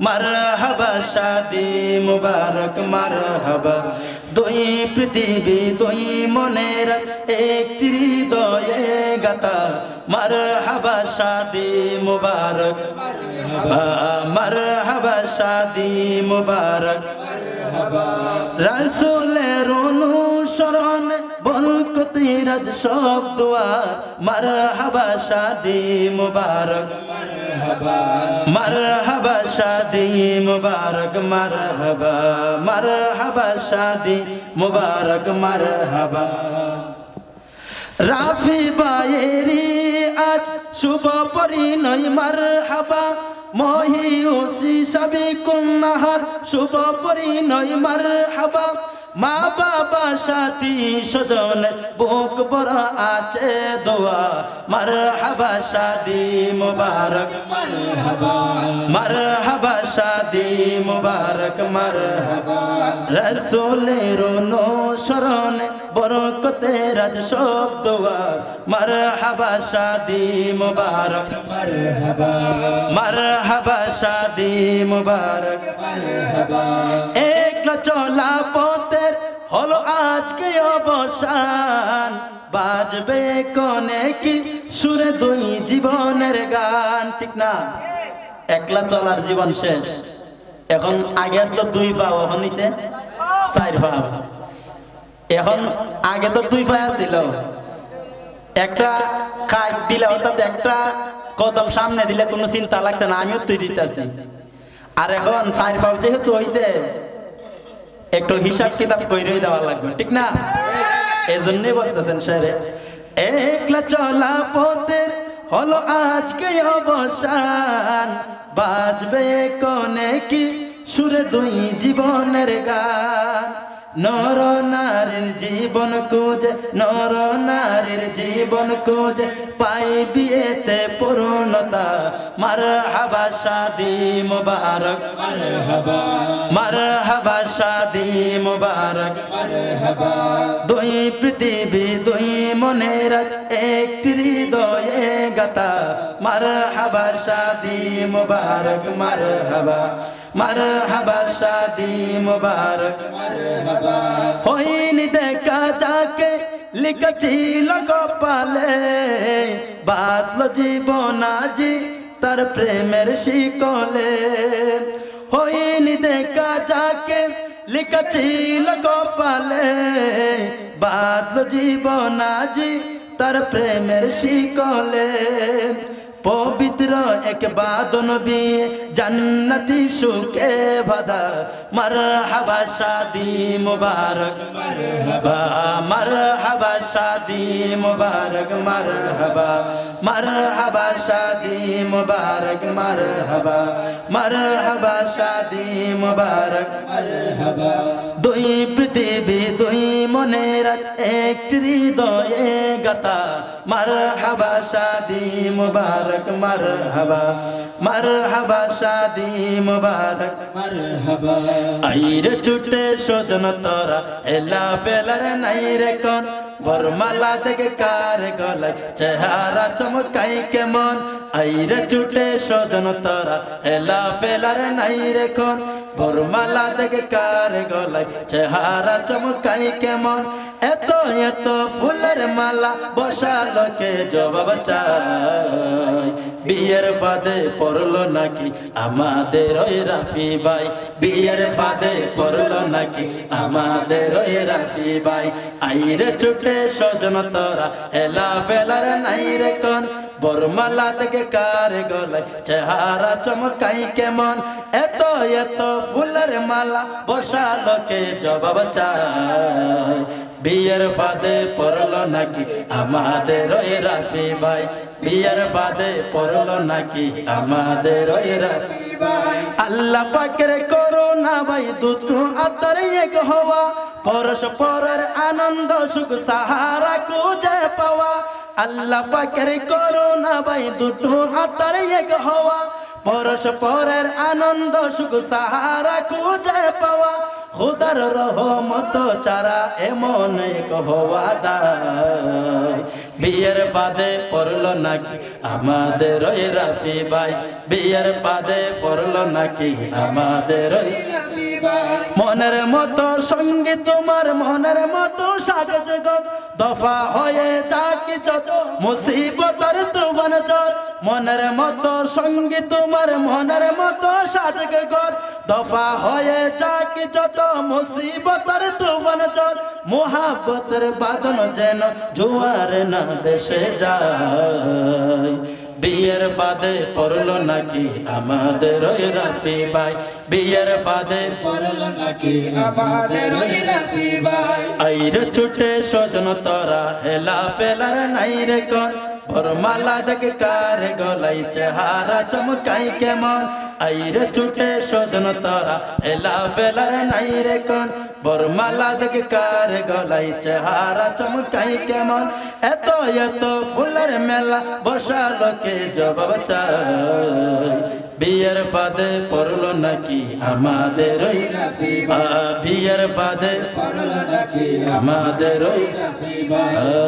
মার হাবা শাদি মুবারক মার হাবা দুই পৃথিবী, দুই মনের, একটি হৃদয়ে গাতা মার হাবা শাদি মুবারক মার হাবা শাদি মুবারক রসুলের অনুসরণ বরকতি রাজ সব দোয়া। মার হাবা শাদি মুবারক। মার হাবা শাদি মুবারক মার হাবা মার হাবা শাদি মুবারক মার হাবা রাফি বায়েরি, আজ শুভ পরিণয় মার হাবা মহিউসি সাবি কুন্নাহার শুভ পরিণয় মার হাবা মা বাবা, সাথী সজন বুক বড় আছে দোয়া। মার হাবা শাদি মুবারক মার হাবা শাদি মুবারক মার হাবা রসুলের অনুসরণ, বরকতে রাজ সব দোয়া। মার হাবা শাদি মুবারক মার হাবা শাদি মুবারক একলা চলা পথের হলো আজকে অবসান। বাজবে কনে কি? সুরে দুই জীবনের গান। ঠিক না? একলা চলার জীবন শেষ। এখন আগে তো দুই পাও এখন নিচে চার পাও এখন আগে তো দুই পায়া ছিল একটা কাজ দিলে অর্থাৎ একটা কদম সামনে দিলে কোনো চিন্তা লাগছে না, আমিও তুই দিতেছি। আর এখন চার পাও যেহেতু হয়েছে একটু হিসাব কিতাব কইরে দেওয়া লাগবে, ঠিক না? এই জন্যই বলতেছেন স্যারে একলা চলা পথের হলো আজকে অবসান, বাজবে কনে কি সুরে দুই জীবনের গান? নর নারীর জীবন খুঁজে নর নারীর জীবন খুঁজে পাই বিয়েতে পূর্ণতা। মার হাবা শাদি মুবারক। মার হাবা শাদি মুবারক। দুই পৃথিবী দুই মনের একটি হৃদয়ে গাতা মার হাবা শাদি মুবারক মার হাবা মার হাবা শাদি মুবারক। হইনি দেখা যাকে, লিখছিল কপালে। বাতল জীবন আজি তার প্রেমের শিকলে। হইনি দেখা যাকে, লিখছিল কপালে। বাতল জীবন আজি তার প্রেমের শিকলে। পবিত্র এক বাদন বিয়ে জান্নতি সুখে বাদা মার হাবা শাদি মুবারক মার হাবা শাদি মুবারক মার হাবা মার হাবা শাদি মুবারক মার হাবা মার হাবা শাদি মুবারক দুই পৃথিবী, দুই মনের এক হৃদয়ে গাতা। মার হাবা শাদি মুবারক মার হাবা মার হাবা শাদি মুবারক আইরে ছুটে সজন তোরা এলা ফেলার নাই রে কোন। বরমালা থেকে কার গলায় চেহারা চমকাই কেমন? আইরে ছুটে সজন তারা এলা ফেলার নাই রে কোন বরমালা থেকে কার গলায় চেহারা চমকাই কেমন? এত এত ফুলের মালা বসা লোকে জবাব চাই বিয়ের ফাদে পড়ল নাকি আমাদের ওই রাফি ভাই? বিয়ের ফাদে পড়ল নাকি আমাদের ওই রাফি ভাই? আইরে ছুটে সজন তোরা এলা বেলার নাই রে কোন। বরমালা থেকে কার গলায় চেহারা চমকাই কেমন? এত এত ফুলের মালা বসা লোকে জবাব চাই বিয়ের বাদে পড়ল নাকি? আমাদের ওই রাফি ভাই। বিয়ের বাদে পড়ল নাকি? আমাদের ওই রাফি ভাই। আল্লাহ পাকের করোনা ভাই দুটো আত্মার এক হওয়া। পরস্পরের আনন্দ, সুখ, সাহারা খুঁজে পাওয়া। আল্লাহ পাকের করোনা ভাই দুটো আত্মার এক হওয়া। পরস্পরের আনন্দ, সুখ, সাহারা খুঁজে পাওয়া। খুদার রহমত চারা এমন এক বিয়ের পাদে পড়ল নাকি আমাদের ওই রাফি ভাই? বিয়ের পাদে পড়ল নাকি আমাদের ওই মনের মতো সঙ্গে তোমার, মনের মতো সাজ জগৎ দফা হয়ে যাকি যত মুসিবতর তো মনের মতো সঙ্গে তোমার, মনের মতো সাজে জগৎ দফা হয়ে যাকি যত মুসিবতর তুবন জর মোহাব্বতের বাদন যেন জোয়ার না বেসে যায়। বিয়ের বাদে পড়ল নাকি আমাদের ওই রাফি ভাই? বিয়ের বাদে পড়ল নাকি আমাদের ওই রাফি ভাই? আইরে ছুটে সজন তোরা হেলা ফেলার নাই রে কর। ভরমালা দেখে কার গলাই চেহারা চমকাই কেমন আইরে ছুটে সজন তোরা হেলা ফেলার নাই রে কর বরমালা দেখে কার গলাই চেহারা চমকাই কেমন এত এত ফুলের মেলা বসা লোকে জবাব বিয়ের পাদে পড়ল নাকি আমাদের ওই বিয়ের পাদে পড়ল নাকি আমাদের ওই